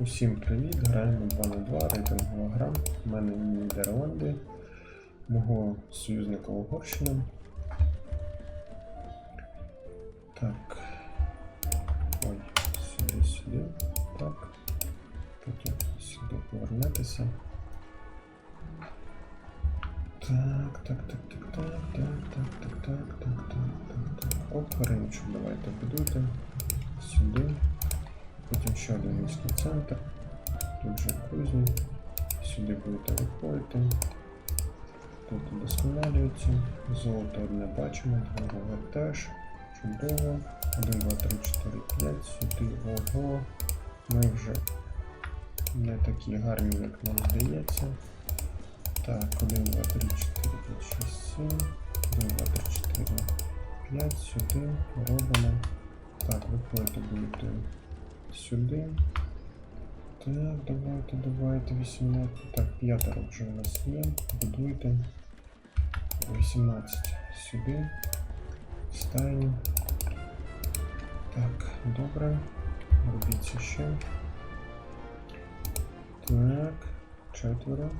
Усім привіт! Граємо 2 на 2 рейтингова гра. У мене Нідерланди, мого союзника Угорщина. Так. Ой, сюди, сюди. Так. Потім сюди повернетеся. Так, так, так, так, так, так, так, так, так, так, так, так, так. Оп, риночок давайте будуйте. Сюди. Потім ще один міський центр. Тут же кузні. Сюди будете виходити. Тут удосконалюється. Золото одне бачимо, друге теж. Чудово. 1, 2, 3, 4, 5. Сюди ого. Ми вже не такі гарні, як нам здається. Так, 1, 2, 3, 4, 5, 6, 7. 1, 2, 3, 4, 5. Сюди робимо. Так, виходите будете сюди. Так, давайте, давайте, 18. Так, п'ятеро вже у нас є. Будуйте. 18 сюди. Стайні. Так, добре. Робіть це ще. Так, четверо.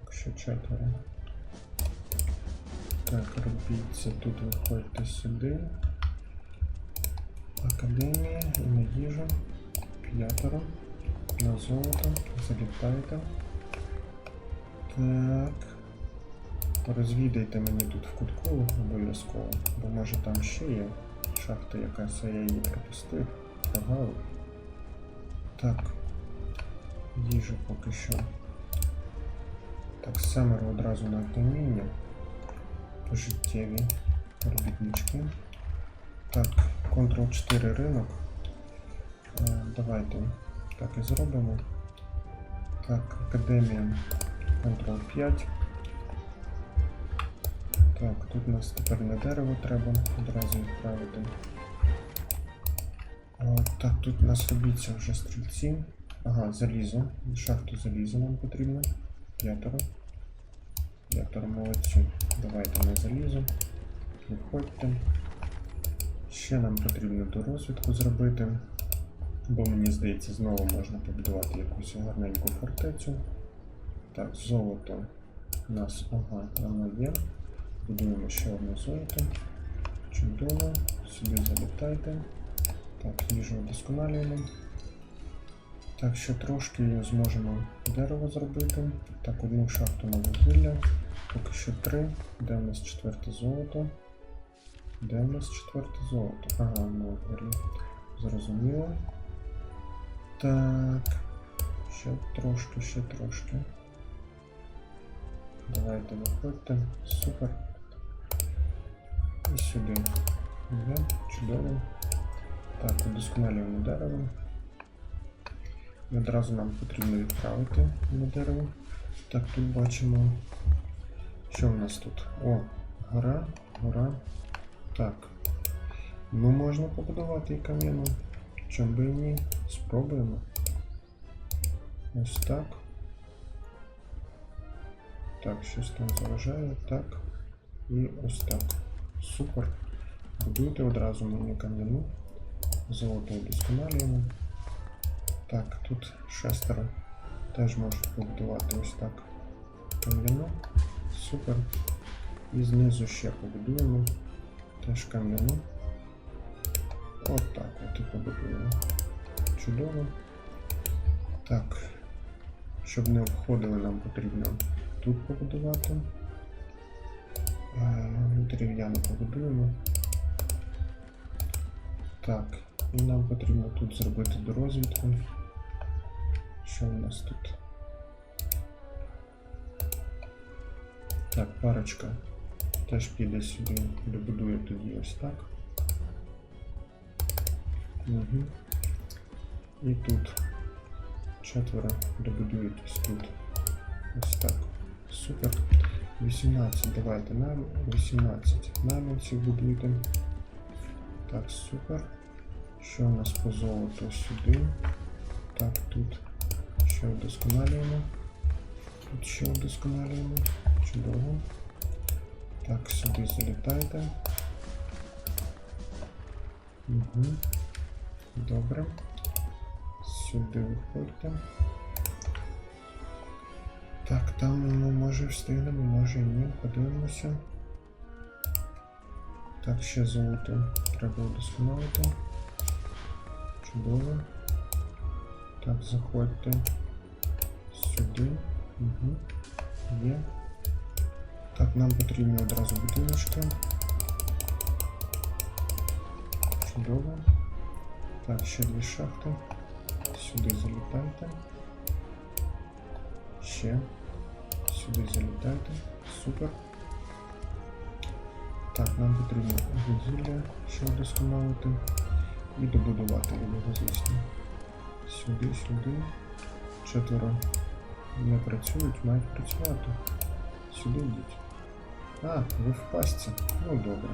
Так, ще четверо. Так, робіть це тут, виходьте сюди. Академія і на їжу. П'ятеро. На золото. Залітайте. Так. Розвідайте мені тут в кутку обов'язково, бо може там ще є шахта якась, а я її пропустив. Ага. Так. Їжу поки що. Так, семеро одразу на автоміння. Пожиттєві робітнички. Так, Ctrl 4 ринок. Е, Давайте так і зробимо. Так, академія Ctrl 5. Так, тут у нас тепер не дерево треба одразу відправити. Так, тут у нас робіться вже стрільці. Ага, залізо. Шахту залізо нам потрібно. П'ятеро. П'ятеро молодці. Давайте на залізо. Виходьте. Ще нам потрібно до розвідку зробити, бо мені здається, знову можна побудувати якусь гарненьку фортецю. Так, золото у нас, ага, воно є. Будуємо ще одне золото. Чудово. Сюди залітайте. Так, їжу вдосконалюємо. Так, ще трошки зможемо дерево зробити. Так, одну шахту на вугілля. Поки що три. Де у нас четверте золото? Де у нас четверте золото? Ага, на горі. Зрозуміло. Так. Ще трошки, ще трошки. Давайте виходьте. Супер. І сюди. Є, чудово. Так, удосконалюємо дерево. Одразу нам потрібно відправити на дерево. Так, тут бачимо. Що в нас тут? О, гора, гора. Так. Ну можна побудувати і кам'яну. Чом би і ні? Спробуємо. Ось так. Так, щось там заважає. Так. І ось так. Супер. Будуйте одразу мені кам'яну. Золото удосконалюємо. Так, тут шестеро теж можуть побудувати ось так кам'яну. Супер. І знизу ще побудуємо. Теж кам'яну. От так от і побудуємо. Чудово. Так. Щоб не обходили, нам потрібно тут побудувати. Е, Дерев'яно побудуємо. Так, і нам потрібно тут зробити дорозвідку. Що у нас тут? Так, парочка теж піде сюди, добудує тоді ось так. Угу. І тут четверо добудують ось тут. Ось так. Супер. 18. Давайте нам 18. Найманців будуйте. Так, супер. Що у нас по золоту сюди? Так, тут ще вдосконалюємо. Тут ще вдосконалюємо. Чудово. Так, сюди залітайте. Угу. Добре. Сюди виходьте. Так, там ми може встигнемо, може і ні. Подивимося. Так, ще золото треба удосконалити. Чудово. Так, заходьте сюди. Угу. Є. Так, нам потрібні одразу будиночки. Чудово. Так, ще дві шахти. Сюди залітайте. Ще. Сюди залітайте. Супер. Так, нам потрібно вугілля ще вдосконалити і добудувати його, звісно. Сюди, сюди. Четверо не працюють, мають працювати. Сюди йдіть. А, ви в пастці? Ну добре.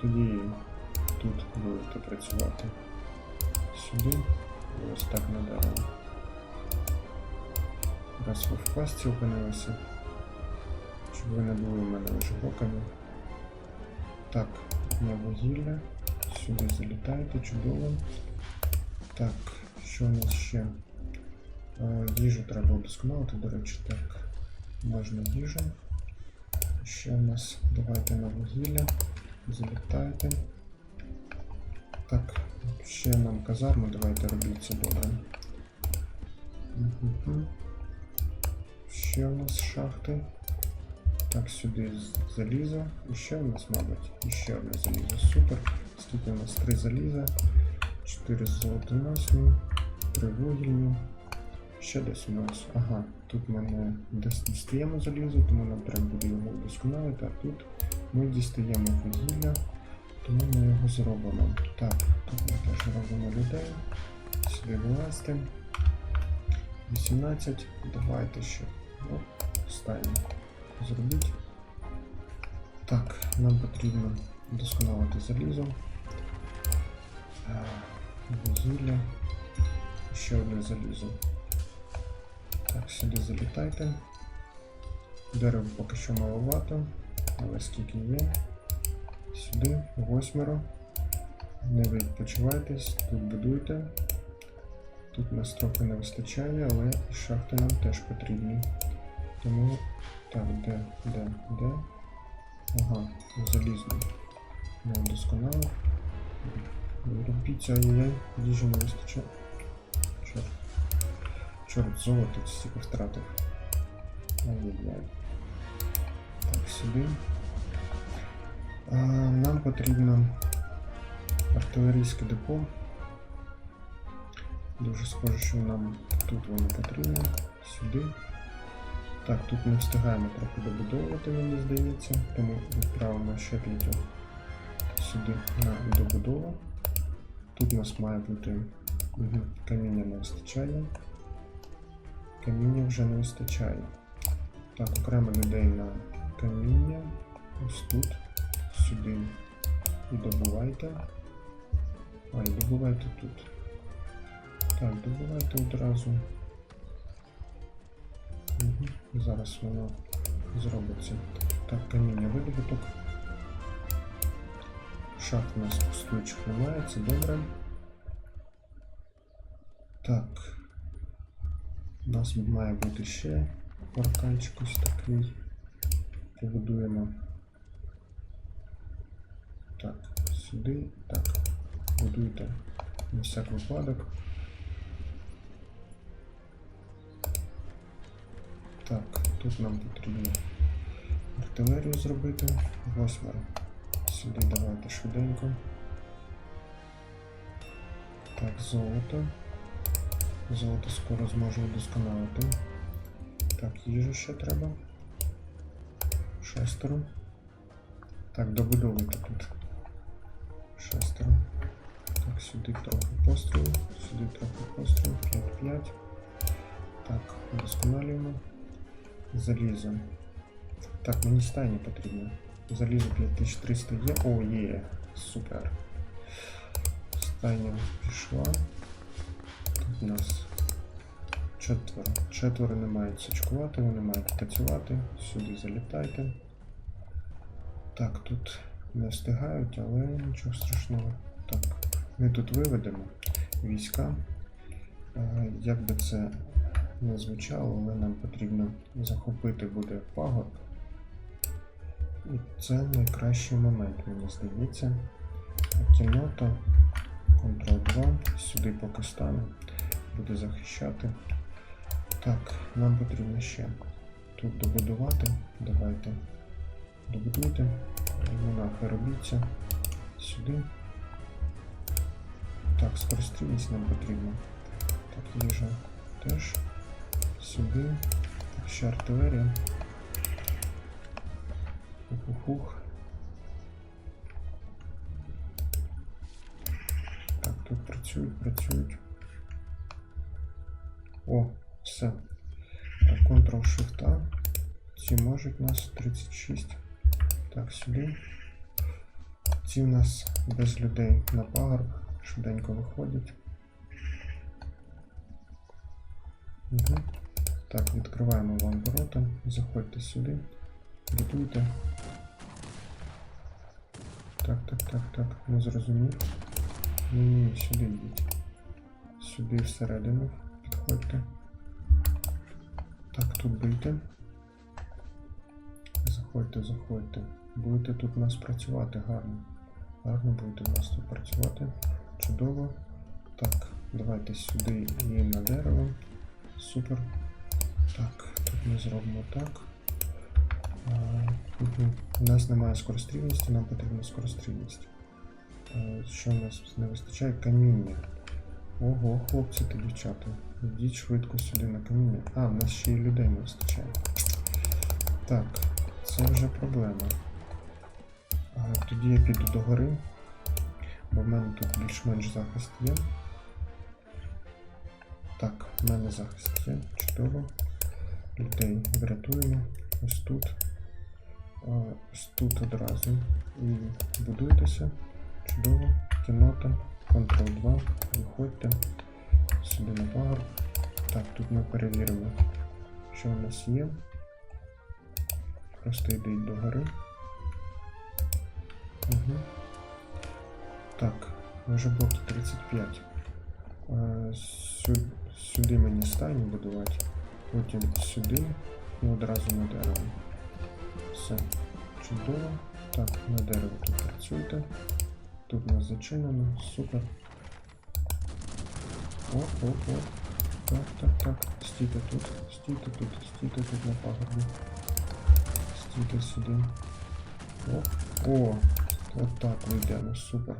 Тоді тут будете працювати. Сюди. Ось так надаром. Раз ви в пастці опинилися. Щоб ви не були в мене жовоками. Так, на вугілля. Сюди залітаєте, чудово. Так, що у нас ще? Е, Їжу треба удосконалити, до речі, так. Можна їжу. Ще у нас давайте на вугілля. Залітайте. Так, ще нам казарму, давайте робіть це добре. Мгм. Ще у нас шахти. Так, сюди залізо. І ще у нас, мабуть, ще одне залізо. Супер. Скільки у нас? Три заліза, чотири золотоносні, три вугільні. Ще десь у нас. Ага, тут ми не дістаємо залізо, тому нам треба буде його вдосконалити, а тут ми дістаємо вугілля, тому ми його зробимо. Так, тут ми теж робимо людей. Сюди вилазьте. 18. Давайте ще. Ну, останнє. Зробіть. Так, нам потрібно вдосконалити залізо. Е, Вугілля. Ще одне залізо. Так, сюди залітайте. Дерева поки що маловато, але скільки є. Сюди, восьмеро. Не відпочивайтесь, тут будуйте. Тут нас трохи не вистачає, але шахти нам теж потрібні. Тому. Так, де, де, де? Ага, залізно. Не вдосконало. Робіть, ай-яй, їжі не вистачає. Чорт. Золото стільки втратив. Ай-яй-яй. Так, сюди. А, нам потрібно артилерійське депо. Дуже схоже, що нам тут воно потрібно. Сюди. Так, тут ми встигаємо трохи добудовувати, мені здається, тому відправимо ще п'ятьох сюди на добудову. Тут у нас має бути угу, каміння не вистачає. Каміння вже не вистачає. Так, окремо людей на каміння. Ось тут. Сюди. І добувайте. А, і добувайте тут. Так, добувайте одразу. Угу. Зараз воно зробиться. Так, каміння видобуток. Шахт у нас пустуючих немає, це добре. Так. У нас має бути ще парканчик ось такий. Побудуємо. Так, сюди. Так. Будуйте на всяк випадок. Так, тут нам потрібно артилерію зробити. Восьмеро. Сюди давайте швиденько. Так, золото. Золото скоро зможу удосконалити. Так, їжу ще треба. Шестеро. Так, добудовуйте тут. Шестеро. Так, сюди трохи пострілу. Сюди трохи пострілу. 5-5. Так, удосконалюємо. Залізо. Так, мені стайні потрібно. Залізо 5300 є. О, є. Супер. Стайня пішла. У нас четверо. Четверо не мають сачкувати, вони мають працювати. Сюди залітайте. Так, тут не встигають, але нічого страшного. Так, ми тут виведемо війська. Е, як би це не звучало, але нам потрібно захопити буде пагорб. І це найкращий момент, мені здається. Кінота, Ctrl 2, сюди поки стане, буде захищати. Так, нам потрібно ще тут добудувати. Давайте добудуйте. Монахи робіться. Сюди. Так, скорострільність нам потрібно. Так, їжа теж. Сюди. Так, ще артилерія. Ух-ух-ух. Так, тут працюють, працюють. О, все. Так, Ctrl-Shift-A. Ці можуть нас 36. Так, сюди. Ці в нас без людей на пагорб. Швиденько виходять. Угу. Так, відкриваємо вам ворота. Заходьте сюди. Будуйте. Так, так, так, так. Не зрозумів. Ні, ні, сюди йдіть. Сюди всередину підходьте. Так, тут бийте. Заходьте, заходьте. Будете тут у нас працювати гарно. Гарно будете у нас тут працювати. Чудово. Так, давайте сюди і на дерево. Супер. Так, тут ми зробимо так. А, мгм. У нас немає скорострільності, нам потрібна скорострільність. Що в нас не вистачає? Каміння. Ого, хлопці та дівчата. Йдіть швидко сюди на каміння. А, в нас ще й людей не вистачає. Так, це вже проблема. А, Тоді я піду до гори, бо в мене тут більш-менш захист є. Так, в мене захист є. Чудово. Людей врятуємо. Ось тут. Ось тут одразу. І будуйтеся. Чудово, кімната. Ctrl-2, приходьте сюди на пару. Так, тут ми перевіримо, що у нас є. Просто йдіть до гори. Угу. Так, вже блок 35. Сюди, сюди мені стайню будувати, потім сюди і одразу на дерево. Все, чудово. Так, на дерево тут працюйте. Тут у нас зачинено, супер. Оп, оп, оп. Так, так, так. Стійте тут, стійте тут, стійте тут на пагорбі. Стійте сюди. Оп. О, от так вийдемо, супер.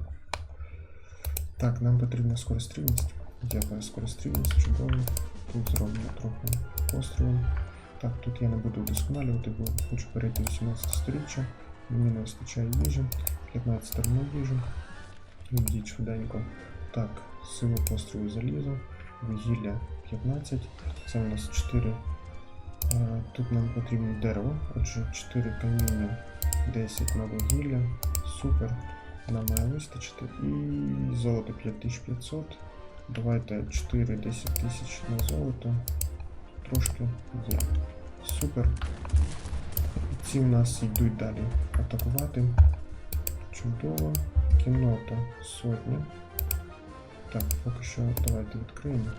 Так, нам потрібна скорострільність. Дякую, скорострільність, чудово. Тут зроблено трохи пострілом. Так, тут я не буду вдосконалювати, бо хочу перейти в 18 сторіччя. Мені не вистачає їжі. 15 термінал їжі. Йдіть швиденько. Так, сила пострілу залізо, вугілля 15. Це у нас 4. Е, Тут нам потрібно дерево, отже 4 каміння, 10 на вугілля. Супер. Нам має вистачити. І золото 5500. Давайте 4 10 тисяч на золото. Трошки є. Супер. Ці у нас йдуть далі атакувати. Чудово. Кінота сотня. Так, поки що давайте відкриємо.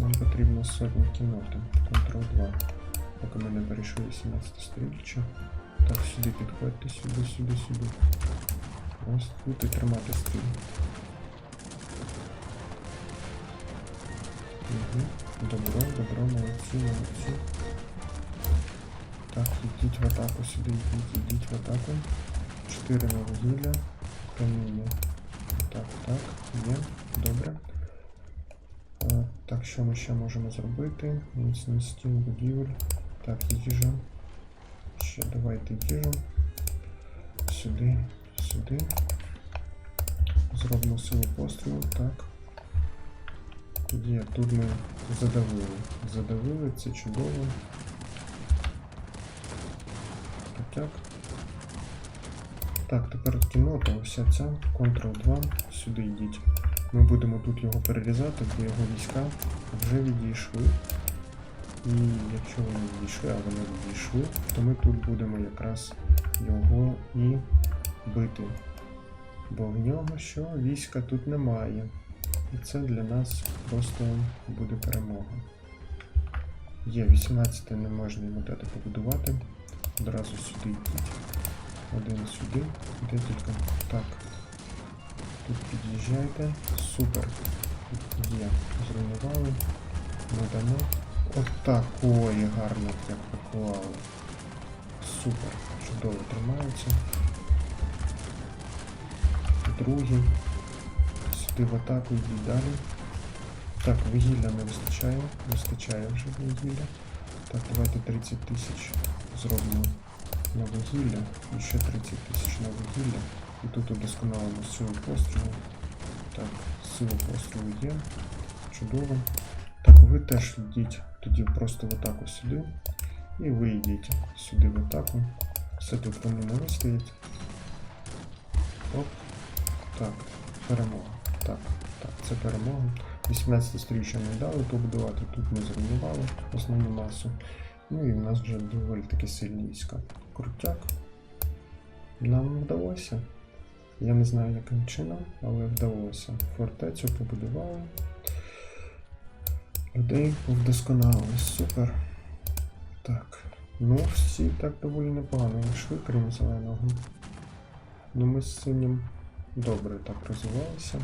Нам потрібно сотня кіноти. Ctrl 2. Поки ми не перейшли 18 сторіччя. Так, сюди підходьте, сюди, сюди, сюди. Ось тут і тримати стрій. Угу. Добро, добро, молодці, молодці. Так, йдіть в атаку сюди, йдіть, йдіть в атаку. 4 на вугілля. Каміння. Так, так, є, добре. А, так, що ми ще можемо зробити? Міцний стін будівель. Так, їжа. Ще давайте їжу. Сюди, сюди. Зробимо силу пострілу, так. Є, тут ми задавили. Задавили, це чудово. Так, так. Так, тепер кінота, ось ця, Ctrl-2, сюди йдіть. Ми будемо тут його перерізати, бо його війська вже відійшли. І якщо вони відійшли, а вони відійшли, то ми тут будемо якраз його і бити. Бо в нього що? Війська тут немає. І це для нас просто буде перемога. Є 18 не можна йому дати побудувати. Одразу сюди йдіть. Один сюди, декілька. Так. Тут під'їжджайте. Супер. Є. Зруйнували. Ми дамо. От так. Ой, гарно як поклали. Супер. Чудово тримається. Другий. Сюди в атаку йдіть далі. Так, вугілля не вистачає. Вистачає вже вугілля. Так, давайте 30 тисяч зробимо на. І ще 30 тисяч на вугілля. І тут удосконалимо силу пострілу. Так, сила пострілу є. Чудово. Так, ви теж йдіть тоді просто в атаку сюди. І ви йдіть сюди в атаку. Все тут вони не вистоять. Оп. Так, перемога. Так, так, це перемога. 18 сторіччя не дали побудувати, тут ми зруйнували основну масу. Ну і в нас вже доволі таки сильні війська. Крутяк. Нам вдалося. Я не знаю яким чином, але вдалося. Фортецю побудували. Людей вдосконалили. Супер. Так. Ну, всі так доволі непогано йшли, крім зеленого. Ну ми з синім добре так розвивалися.